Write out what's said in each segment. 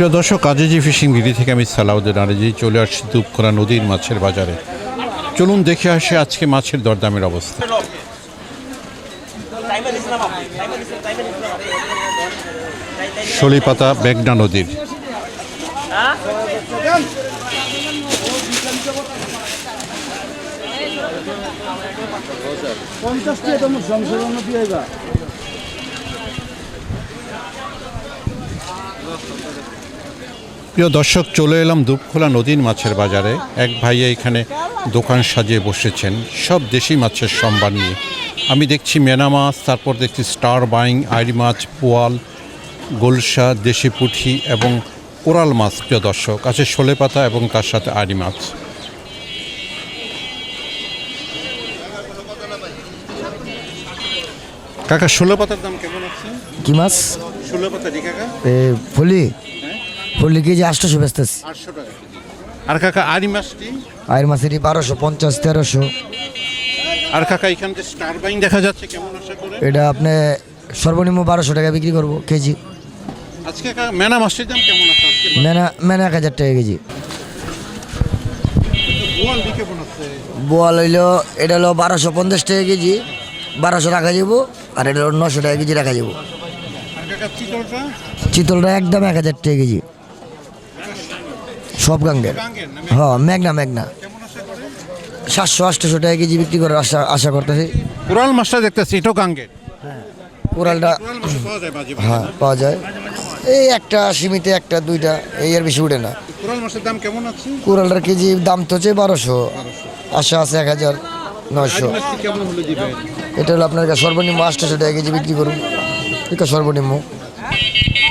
প্রিয় দর্শক, আজিজি ফিশিং ভিডি থেকে আমি সালাউদ্দিন আরিজি চলে আসছি দুপকোনা নদীর মাছের বাজারে। চলুন দেখে আসি আজকে মাছের দরদামের অবস্থা। শলিপাতা বেগনা নদীর। পঞ্চাশটি প্রিয় দর্শক চলে এলাম দুপখোলা নদীর মাছের বাজারে। এক ভাইয়া এখানে দোকান সাজিয়ে বসেছেন। সব দেশি মাছের সম্ভার নিয়ে। আমি দেখছি মেনা মাছ তারপর দেখছি স্টার বাইং আইরি মাছ পোয়াল গোলসা দেশি পুঁঠি এবং কোরাল মাছ প্রিয় দর্শক। আছে শোলে পাতা এবং তার সাথে আইরি মাছ। কাকা শোলে পাতার দাম কেমন আছে? কি মাছ? ষোলো পাতা কাকা। এ ফলি। ফলি কেজি আটশোশো বেচতেছি। আটশো টাকা আর কাকা আরি মাছটি আয়ের মাছেরই বারোশো পঞ্চাশ তেরোশো। আর কাকা এখানে যে স্টার বাইং দেখা যাচ্ছে কেমন আশা করে? এটা আপনি সর্বনিম্ন বারোশো টাকা বিক্রি করব কেজি। আজকে কাকা মেনা মাছটির দাম কেমন আছে মেনা মেনা এক হাজার টাকা কেজি। বোয়াল হইল এটা হলো বারোশো পঞ্চাশ টাকা কেজি। বারোশো রাখা যাব আর এটা হলো নশো টাকা কেজি রাখা যাব। চিতলটা একদম এক হাজার টাকা কেজি। সব গাঙ্গের। হ্যাঁ মেঘনা মেঘনা। সাতশো আটশোশো টাকা কেজি বিক্রি করার আশা আশা করতেছি। কোরাল মাছটা দেখতেছি এটাও গাঙ্গের। কোরালটা কোরাল মাছ পাওয়া যায় বাজি হ্যাঁ পাওয়া যায়। এই একটা সীমিত একটা দুইটা এই আর বেশি উঠে না। কোরাল মাছের দাম কেমন আছে? কুড়ালটার কেজি দাম তো হচ্ছে বারোশো। আশা আছে এক হাজার নয়শো। এটা হলো আপনার কাছে সর্বনিম্ন আটশোশো টাকা কেজি বিক্রি করুন। এটা সর্বনিম্ন।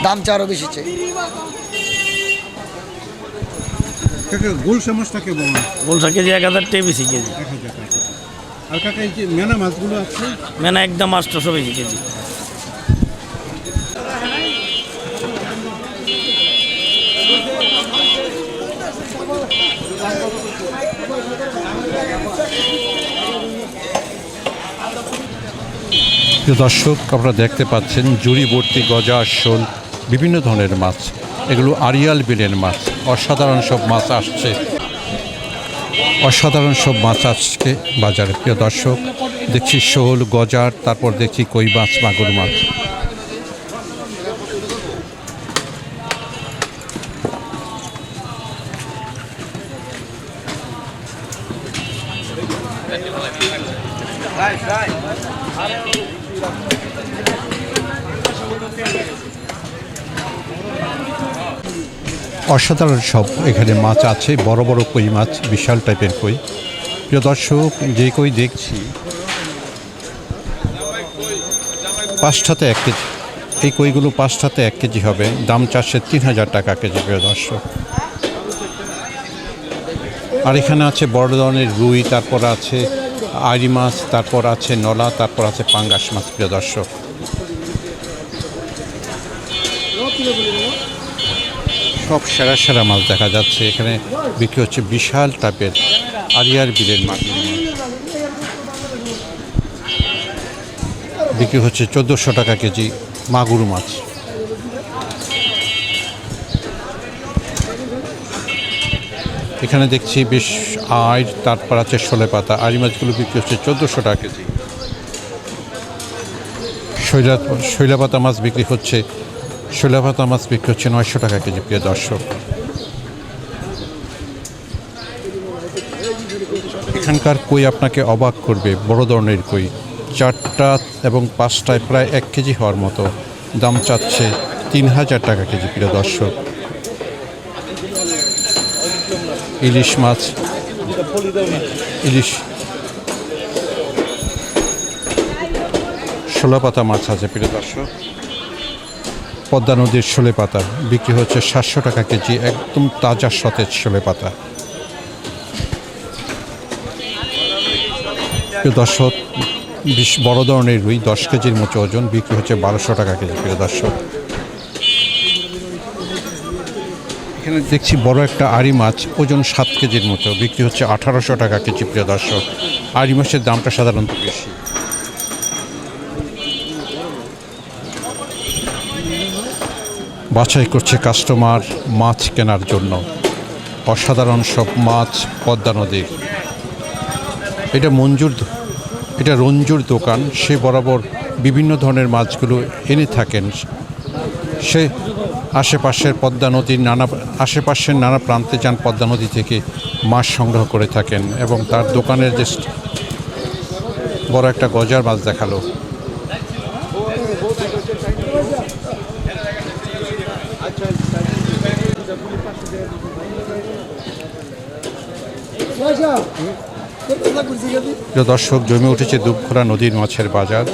দাম চা আরও বেশি চাই। কাকা কেজি এক হাজার টাকা বেশি কেজি। এক হাজার টাকা আর কাকা এই যে মেনা মাছগুলো আছে? মেনা একদম আটশোশো বেশি কেজি। দর্শক আপনারা দেখতে পাচ্ছেন জুড়ি ভর্তি গজা শোল বিভিন্ন ধরনের মাছ। এগুলো আরিয়াল বিলের মাছ। অসাধারণ সব মাছ আসছে। অসাধারণ সব মাছ আসছে বাজারে। প্রিয় দর্শক, দেখছি শোল, গজার, তারপর দেখছি কই মাছ, মাগুর মাছ। অসাধারণ সব। এখানে মাছ আছে, বড় বড় কই মাছ, বিশাল টাইপের কই। প্রিয় দর্শক, যে কই দেখছি। পাঁচটাতে এক কেজি। এই কইগুলো পাঁচটাতে এক কেজি হবে। দাম চারশো তিন হাজার টাকা কেজি, প্রিয় দর্শক। আর এখানে আছে বড় ধরনের রুই, তারপর আছে আইরি মাছ, তারপর আছে নলা, তারপর আছে পাঙ্গাস মাছ, প্রিয় দর্শক। সব সেরা সেরা মাছ দেখা যাচ্ছে। এখানে বিক্রি হচ্ছে বিশাল টাইপের আরিয়ার বিলের মাছ। বিক্রি হচ্ছে চোদ্দোশো টাকা কেজি মাগুর মাছ। এখানে দেখছি বেশ আয় তারপর আছে শোলে পাতা। আড়ি মাছগুলো বিক্রি হচ্ছে চোদ্দোশো টাকা কেজি। শৈলা শৈলা পাতা মাছ বিক্রি হচ্ছে শৈলা পাতা মাছ বিক্রি হচ্ছে নয়শো টাকা কেজি, প্রিয় দর্শক। এখানকার কই আপনাকে অবাক করবে, বড় ধরনের কই। চারটা এবং পাঁচটায় প্রায় এক কেজি হওয়ার মতো, দাম চাচ্ছে তিন হাজার টাকা কেজি, প্রিয় দর্শক। ইলিশ মাছ। ইলিশ। ষোলো পাতা মাছ আছে, প্রিয় দর্শক। পদ্মা নদীর শোলে পাতা, বিক্রি হচ্ছে সাতশো টাকা কেজি, একদম তাজা সতেজ শোলে পাতা। প্রিয় দর্শক, বিশ বড় ধরনের রুই, দশ কেজির মতো ওজন, বিক্রি হচ্ছে বারোশো টাকা কেজি, প্রিয় দর্শক। এখানে দেখছি বড় একটা আড়ি মাছ, ওজন সাত কেজির মতো, বিক্রি হচ্ছে আঠারোশো টাকা কেজি, প্রিয় দর্শক। আড়ি মাছের দামটা সাধারণত বেশি। বাছাই করছে কাস্টমার মাছ কেনার জন্য। অসাধারণ সব মাছ পদ্মা নদীর। এটা মঞ্জুর এটা রঞ্জুর দোকান। সে বরাবর বিভিন্ন ধরনের মাছগুলো এনে থাকেন। সে আশেপাশের পদ্মা নদীর নানা আশেপাশের নানা প্রান্তে যান পদ্মা নদী থেকে মাছ সংগ্রহ করে থাকেন এবং তার দোকানের যে বড় একটা গজার মাছ দেখাল। প্রিয় দর্শক, জমে উঠেছে দুপখোলা নদীর মাছের বাজার।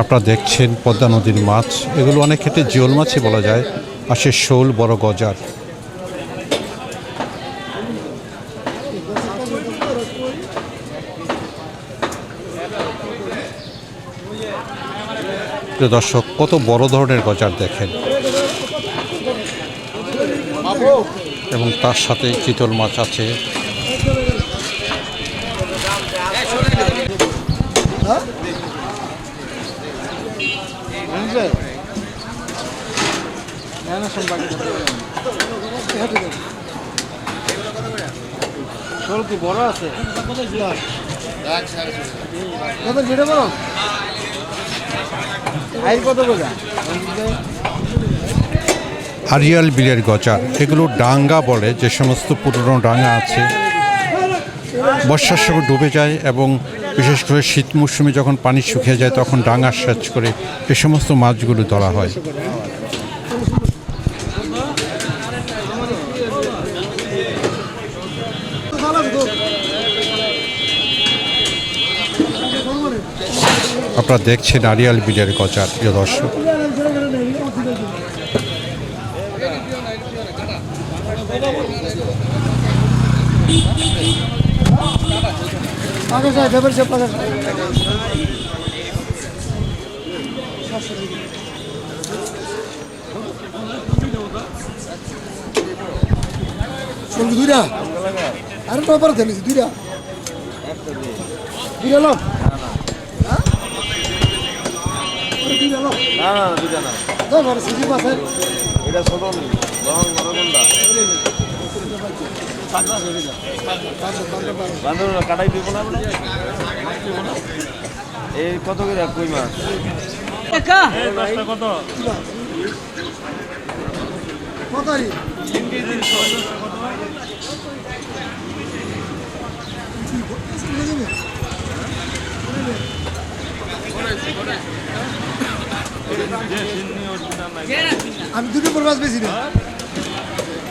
আপনারা দেখছেন পদ্মা নদীর মাছ। এগুলো অনেক ক্ষেত্রে জিওল মাছই বলা যায়, আর সে শোল, বড় গজার। প্রিয় দর্শক, কত বড় ধরনের গজার দেখেন। এবং তার সাথে চিতল মাছ আছে। কি বড় আছে কত কত বোঝা আরিয়াল বিলের গজা। এগুলো ডাঙ্গা বলে, যে সমস্ত পুরনো ডাঙ্গা আছে। বর্ষার সময় ডুবে যায় এবং বিশেষ করে শীত মৌসুমে যখন পানি শুকিয়ে যায়, তখন ডাঙ্গা সেচ করে এ সমস্ত মাছগুলো ধরা হয়। আপনারা দেখছেন আরিয়াল বিলের গজার প্রিয় দর্শক। আগে যায় দেবের সে পাগে চলবে দুইটা আরে তো পরে থেমেছি দুইটা দুইটা লোক দুইটা লোক না না দুটা না এটা ছোট বরং বড় কোনটা বান্ধব কাটাই দিব না এই কত করে কই মাছ? কতারি। আমি দুটো পর মাছ বেশি না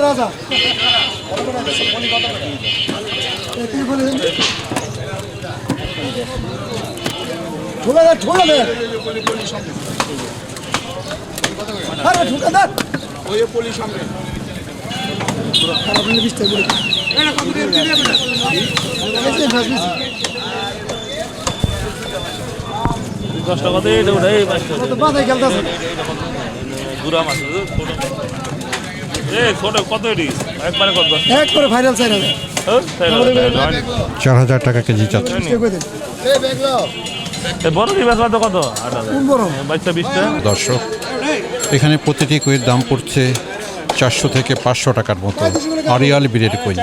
রাজা ঠোলা দেন ঠোলা দেন আরে দেন আপনি বিশ টাকা বলে দশটা কত এটা খেলতেছে গুড়া মাছ চার হাজার টাকা কেজি বিশটা দর্শক এখানে প্রতিটি কইয়ের দাম পড়ছে চারশো থেকে পাঁচশো টাকার মতো আরিয়াল বিলের কই?